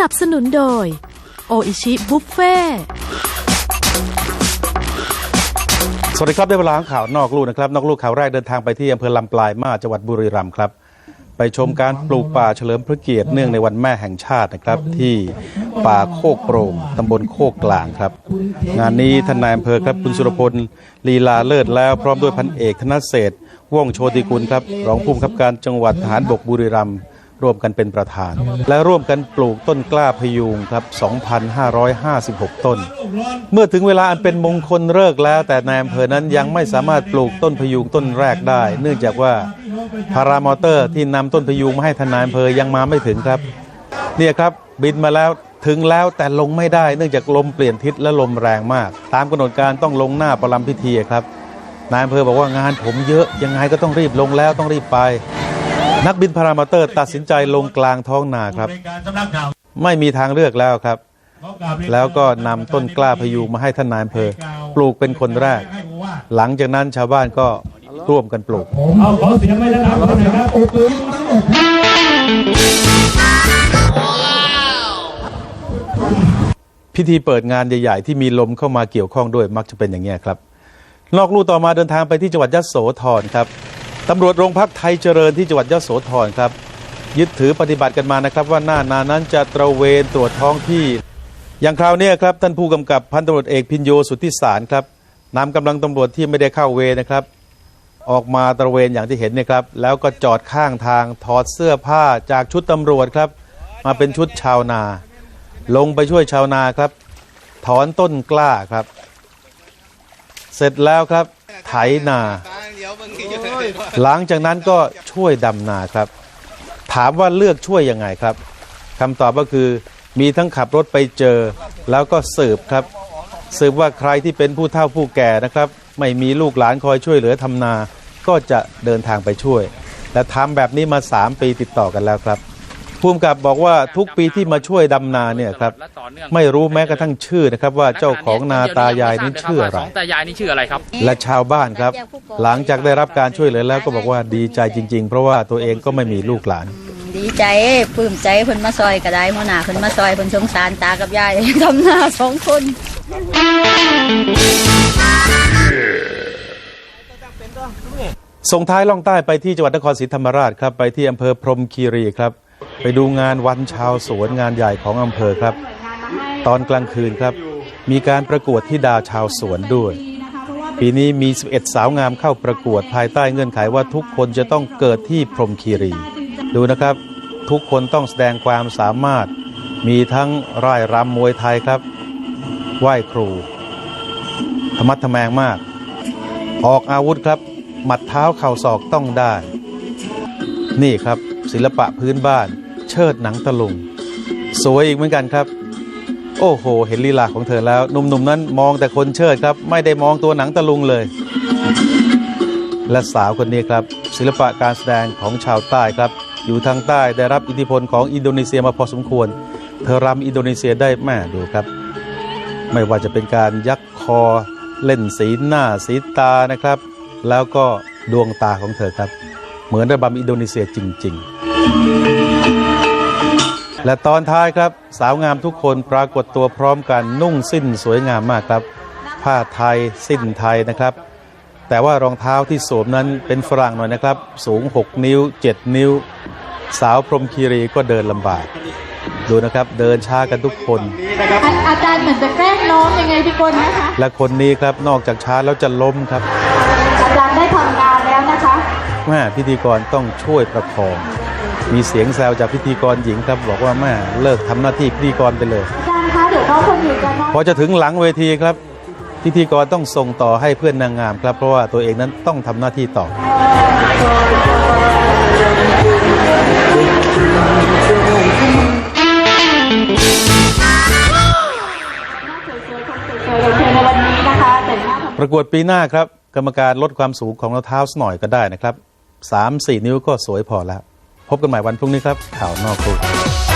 นับสนุนโดย โออิชิบุฟเฟ่สวัสดีครับ ได้เวลาของข่าวนอกลู่นะครับ นอกลู่ข่าวแรกเดินทางไปที่อำเภอลำปลายมาจังหวัดบุรีรัมย์ครับ ไปชมการปลูกป่าเฉลิมพระเกียรติเนื่องในวันแม่แห่งชาตินะครับ ที่ป่าโคกโปร่งตำบลโคกกลางครับ งานนี้ท่านนายอำเภอครับคุณสุรพลลีลาเลิศแล้วพร้อมด้วยพันเอกธนเศรษฐว่องโชติกุลครับรองผู้บังคับการจังหวัดทหารบกบุรีรัมย์ ร่วมกันเป็นประธาน และร่วมกันปลูกต้นกล้าพยุงครับ 2,556 ต้น เมื่อถึงเวลาอันเป็นมงคลเลิกแล้ว แต่นายอำเภอนั้นยังไม่สามารถปลูกต้นพยุงต้นแรกได้ เนื่องจากว่าพารามอเตอร์ที่นำต้นพยุงมาให้ทนนายอำเภอยังมาไม่ถึงครับเนี่ยครับบินมาแล้วถึงแล้วแต่ลงไม่ได้เนื่องจากลมเปลี่ยนทิศและลมแรงมาก ตามกำหนดการต้องลงหน้าประลำพิธีครับนายอำเภอบอกว่างานผมเยอะยังไงก็ต้องรีบลงแล้วต้องรีบไป นักบินพารามอเตอร์ตัดสินใจลงกลางท้องนาครับเป็นการสำนักข่าวไม่มีทางเลือกแล้วครับขอกราบเรียนแล้วก็นำต้นกล้าพยุงมาให้ท่านนายอำเภอ ปลูกเป็นคนแรกให้ผมว่าหลังจากนั้นชาวบ้านก็ร่วมกันปลูกเอาขอเสียงไว้แล้วนะครับหน่อยครับพิธีเปิดงานใหญ่ ๆ ที่มีลมเข้ามาเกี่ยวข้องด้วยมักจะเป็นอย่างนี้ยครับ นอกลู่ต่อมาเดินทางไปที่จังหวัดยโสธรครับ ตำรวจโรงพักไทยเจริญที่จังหวัดยโสธรครับ ยึดถือปฏิบัติกันมานะครับ ว่าหน้านานั้นจะตระเวนตรวจท้องที่ อย่างคราวนี้ครับท่านผู้กำกับพันตำรวจเอกพินโยสุทธิสารครับนำกำลังตำรวจที่ไม่ได้เข้าเวรนะครับ ออกมาตระเวนอย่างที่เห็นเนี่ยครับ แล้วก็จอดข้างทางถอดเสื้อผ้าจากชุดตำรวจครับ มาเป็นชุดชาวนา ลงไปช่วยชาวนาครับ ถอนต้นกล้าครับ เสร็จแล้วครับ ไถนา หลังจากนั้นก็ช่วยดำนาครับ ถามว่าเลือกช่วยยังไงครับคำตอบก็คือมีทั้งขับรถไปเจอ แล้วก็สืบครับ สืบว่าใครที่เป็นผู้เฒ่าผู้แก่นะครับ ไม่มีลูกหลานคอยช่วยเหลือทำนา ก็จะเดินทางไปช่วย และทำแบบนี้มา 3 ปีติดต่อกันแล้วครับ ภูมิกับบอกว่าทุกปีที่มาช่วยดำนาเนี่ยครับไม่รู้แม้กระทั่งชื่อนะครับ ว่าเจ้าของนาตายายนี่ชื่ออะไรสองตายายนี่ชื่ออะไรครับ และชาวบ้านครับ หลังจากได้รับการช่วยเหลือแล้วก็บอกว่าดีใจจริง ๆ เพราะว่าตัวเองก็ไม่มีลูกหลาน ดีใจปลื้มใจเพิ่นมาซอยก็ได้หัวหน้าเพิ่นมาซอยเพิ่นสงสารตากับยายทำหน้าสองคนส่งท้ายล่องใต้ไปที่จังหวัดนครศรีธรรมราชครับ ไปที่อำเภอพรหมคีรีครับ ไปดูงานวันชาวสวนงานใหญ่ของอำเภอครับ ตอนกลางคืนครับ มีการประกวดที่ดาวชาวสวนด้วย ปีนี้มี 11 สาวงามเข้าประกวดภายใต้เงื่อนไขว่าทุกคนจะต้องเกิดที่พรหมคีรี ดูนะครับ ทุกคนต้องแสดงความสามารถ มีทั้งร่ายรำมวยไทยครับไหว้ครูธรรมัดทแมงมาก ออกอาวุธครับ หมัดเท้าเข่าศอกต้องได้ นี่ครับ ศิลปะพื้นบ้าน เชิดหนังตะลุง สวยอีกเหมือนกันครับ โอ้โห เห็นลีลาของเธอแล้วหนุ่มๆนั้นมองแต่คนเชิดครับ ไม่ได้มองตัวหนังตะลุงเลย และสาวคนนี้ครับ ศิลปะการแสดงของชาวใต้ครับ อยู่ทางใต้ได้รับอิทธิพลของอินโดนีเซียมาพอสมควร เธอรำอินโดนีเซียได้แม่ดูครับ ไม่ว่าจะเป็นการยักคอเล่นสีหน้าสีตานะครับ แล้วก็ดวงตาของเธอครับ เหมือนระบำอินโดนีเซียจริง ๆ และตอนท้ายครับ สาวงามทุกคนปรากฏตัวพร้อมกันนุ่งสิ้นสวยงามมากครับ ผ้าไทยสิ้นไทยนะครับ แต่ว่ารองเท้าที่สวมนั้นเป็นฝรั่งหน่อยนะครับ สูง 6 นิ้ว 7 นิ้ว สาวพรหมคีรีก็เดินลำบาก ดูนะครับเดินช้ากันทุกคน อาจารย์เหมือนจะแกล้งน้องยังไงพี่กลนะคะ และคนนี้ครับนอกจากช้าแล้วจะล้มครับ อาจารย์ได้ทำงานแล้วนะคะแม่พิธีกรต้องช่วยประคอง มีเสียงแซวจากพิธีกรหญิงครับ บอกว่าแม่เลิกทำหน้าที่พิธีกรไปเลยอาจารย์คะเดี๋ยวน้องคนอื่นจะนั่งพอจะถึงหลังเวทีครับ พิธีกรต้องส่งต่อให้เพื่อนนางงามครับ เพราะว่าตัวเองนั้นต้องทำหน้าที่ต่อสวยๆในวันนี้นะคะแต่งหน้าทำประกวดปีหน้าครับ กรรมการลดความสูงของรองเท้าสักหน่อยก็ได้นะครับ 3-4 นิ้วก็สวยพอแล้ว พบกันใหม่วันพรุ่งนี้ครับข่าวนอกกรุง